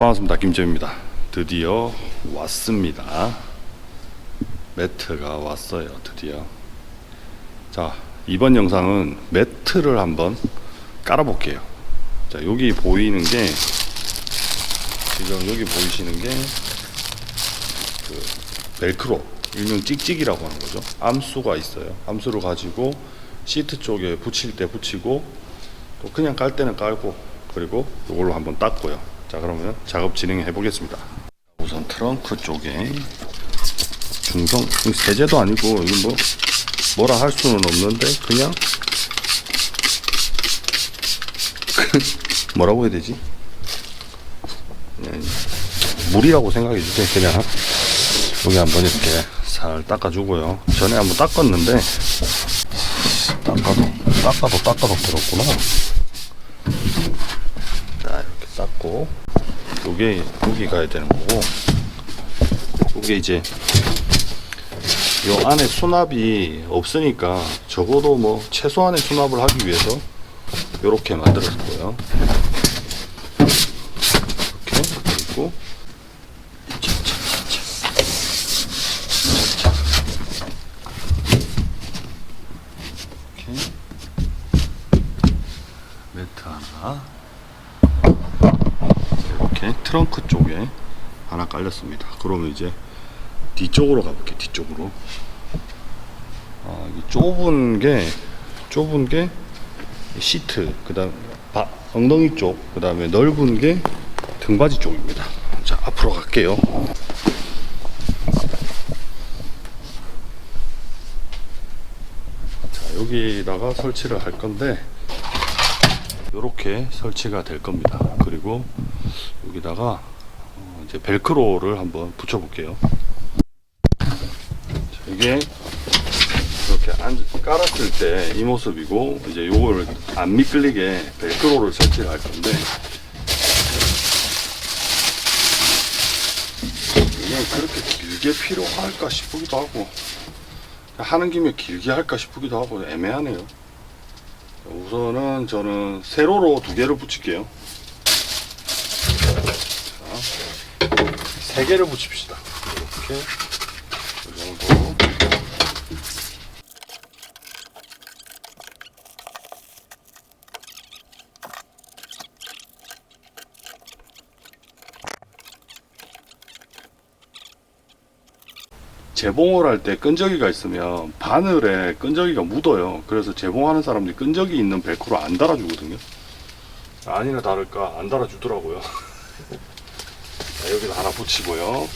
반갑습니다. 김재입니다. 드디어 왔습니다. 매트가 왔어요. 드디어. 자, 이번 영상은 매트를 한번 깔아볼게요. 자, 여기 보이는 게 지금 여기 보이시는 게 그 벨크로 일명 찍찍이라고 하는 거죠. 암수가 있어요. 암수를 가지고 시트 쪽에 붙일 때 붙이고 또 그냥 깔 때는 깔고 그리고 이걸로 한번 닦고요. 자 그러면 작업 진행해 보겠습니다. 우선 트렁크 쪽에 중성 세제도 아니고 이거 뭐 뭐라 할 수는 없는데 그냥 뭐라고 해야 되지? 그냥 물이라고 생각해 주세요. 그냥 여기 한번 이렇게 살 닦아주고요. 전에 한번 닦았는데 닦아도 닦아도 닦아도 들었구나. 자 닦고 요게 여기 가야 되는 거고 요게 이제 요 안에 수납이 없으니까 적어도 뭐 최소한의 수납을 하기 위해서 요렇게 만들었고요. 이렇게 그리고 이렇게 매트 하나 이렇게 트렁크 쪽에 하나 깔렸습니다. 그러면 이제 뒤쪽으로 가볼게요. 뒤쪽으로. 아, 이 좁은 게 좁은 게 시트, 그 다음 바, 엉덩이 쪽, 그 다음에 넓은 게 등받이 쪽입니다. 자 앞으로 갈게요. 자 여기다가 설치를 할 건데. 이렇게 설치가 될 겁니다. 그리고 여기다가 어, 이제 벨크로를 한번 붙여 볼게요. 자, 이게 이렇게 안, 깔았을 때 이 모습이고 이제 요걸 안 미끌리게 벨크로를 설치를 할 건데 이게 그렇게 길게 필요할까 싶기도 하고 하는 김에 길게 할까 싶기도 하고 애매하네요. 우선은 저는 세로로 두 개를 붙일게요. 자, 세 개를 붙입시다. 이렇게 이 정도. 재봉을 할 때 끈적이가 있으면 바늘에 끈적이가 묻어요. 그래서 재봉하는 사람들이 끈적이 있는 벨크로 안 달아주거든요. 아니나 다를까 안 달아주더라고요. 자, 여기다 하나 붙이고요.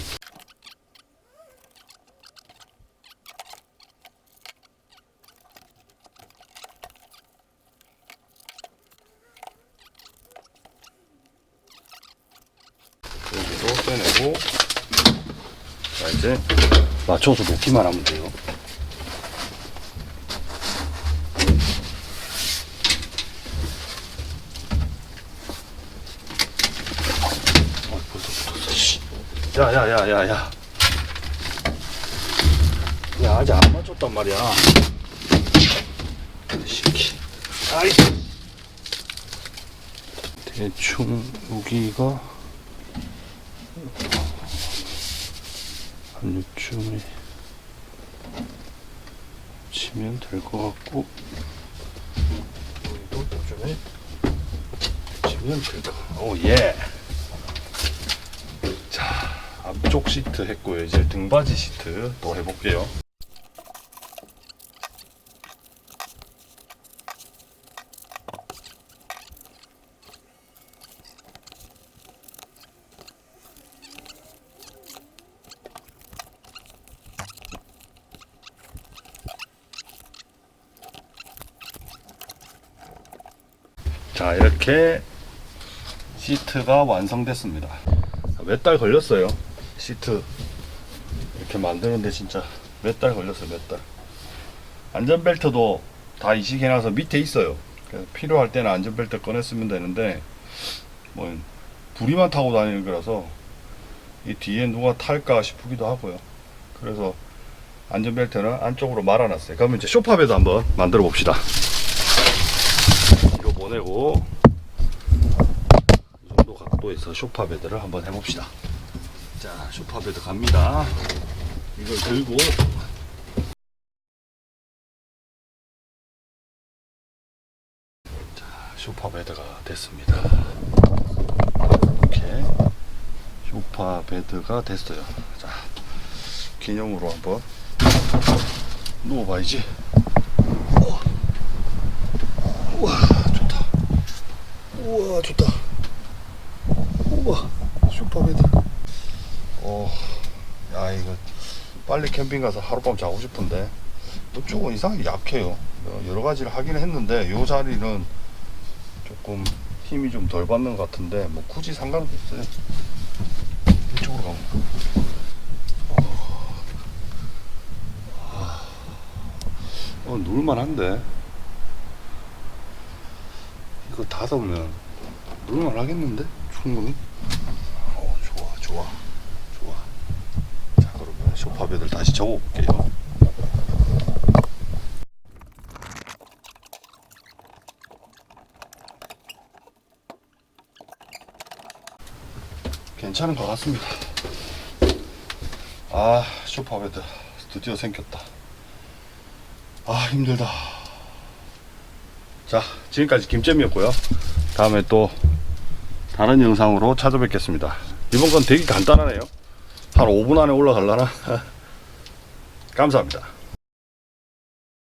여기도 빼내고 자 이제 맞춰서 놓기만 하면 돼요. 어, 붙었어. 씨. 야, 야, 야, 야, 야. 야, 아직 안 맞췄단 말이야. 시키. 아이. 대충 여기가 한 요쯤에 치면 될 것 같고. 여기도 요즘에 치면 될 것 같고. 오 예. 자 앞쪽 시트 했고요. 이제 등받이 시트 또 해볼게요 자 이렇게 시트가 완성됐습니다. 몇 달 걸렸어요? 시트. 이렇게 만드는데 진짜 몇 달 걸렸어요 몇달? 안전벨트도 다 이식해놔서 밑에 있어요. 필요할 때는 안전벨트 꺼내 쓰면 되는데 뭐 불이만 타고 다니는 거라서 이 뒤에 누가 탈까 싶기도 하고요. 그래서 안전벨트는 안쪽으로 말아놨어요. 그러면 이제 쇼파베도 한번 만들어 봅시다 보내고 이 정도 갖고 정도에서 소파 베드를 한번 해봅시다. 자, 소파 베드 갑니다. 이걸 들고 자, 소파 베드가 됐습니다. 이렇게 소파 베드가 됐어요. 자, 기념으로 한번 누워봐야지. 어. 우와, 좋다. 우와, 좋다. 우와, 소파 베드. 어, 야, 이거 빨리 캠핑 가서 하룻밤 자고 싶은데 이쪽은 이상하게 약해요. 어, 여러 가지를 하긴 했는데 이 자리는 조금 힘이 좀 덜 받는 것 같은데 뭐 굳이 상관없어요. 이쪽으로 가면. 어, 놀만한데. 이거 닫으면 놀만 하겠는데? 충분히? 어, 좋아, 좋아. 베드를 다시 접어볼게요. 괜찮은 것 같습니다. 아, 소파 베드 드디어 생겼다. 아, 힘들다. 자, 지금까지 김잼이었고요. 다음에 또 다른 영상으로 찾아뵙겠습니다. 이번 건 되게 간단하네요. 한 5분 안에 올라갈라나? 감사합니다.